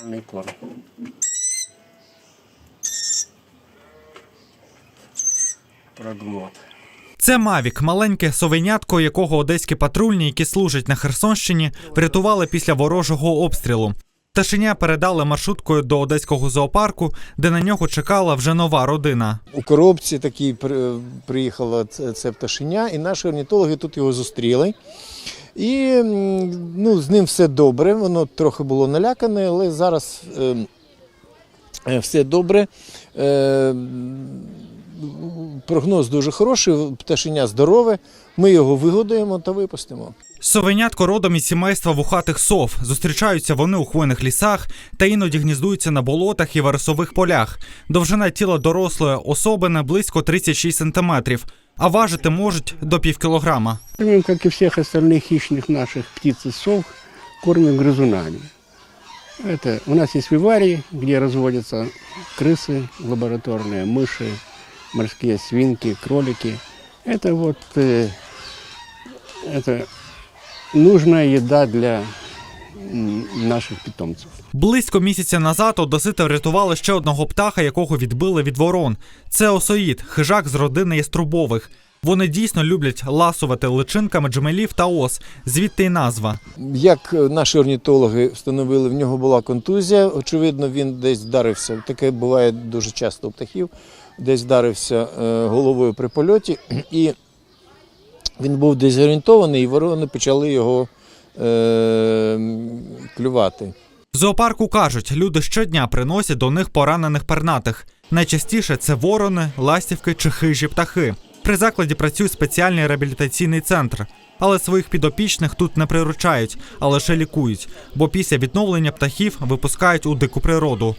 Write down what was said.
Нормальний корм. Прогнот. Це Мавік, маленьке совенятко, якого одеські патрульні, які служать на Херсонщині, врятували після ворожого обстрілу. Пташеня передали маршруткою до одеського зоопарку, де на нього чекала вже нова родина. У коробці такій при- приїхало це, це пташеня, і наші орнітологи тут його зустріли. І ну, з ним все добре. Воно трохи було налякане, але зараз е, е, все добре. Е, прогноз дуже хороший, пташеня здорове. Ми його вигодуємо та випустимо. Совенятко родом із сімейства вухатих сов. Зустрічаються вони у хвойних лісах та іноді гніздуються на болотах і вересових полях. Довжина тіла дорослої особини близько 36 сантиметрів, а важити можуть до півкілограма. Кормим, как и всех остальных хищных наших птиц и сов, кормим грызунами. Это у нас есть виварии, где разводятся крысы лабораторные, мыши, морские свинки, кролики. Это вот э, это нужная еда для наших питомцев. Близько місяця назад одесити врятували ще одного птаха, якого відбили від ворон. Це осоїд, хижак з родини яструбових. Вони дійсно люблять ласувати личинками джмелів та ос, звідти й назва. Як наші орнітологи встановили, в нього була контузія. Очевидно, він десь вдарився. Таке буває дуже часто у птахів. Десь вдарився е, головою при польоті, і він був дезорієнтований, і ворони почали його е, клювати. В зоопарку кажуть, люди щодня приносять до них поранених пернатих. Найчастіше це ворони, ластівки чи хижі птахи. При закладі працює спеціальний реабілітаційний центр. Але своїх підопічних тут не приручають, а лише лікують, бо після відновлення птахів випускають у дику природу,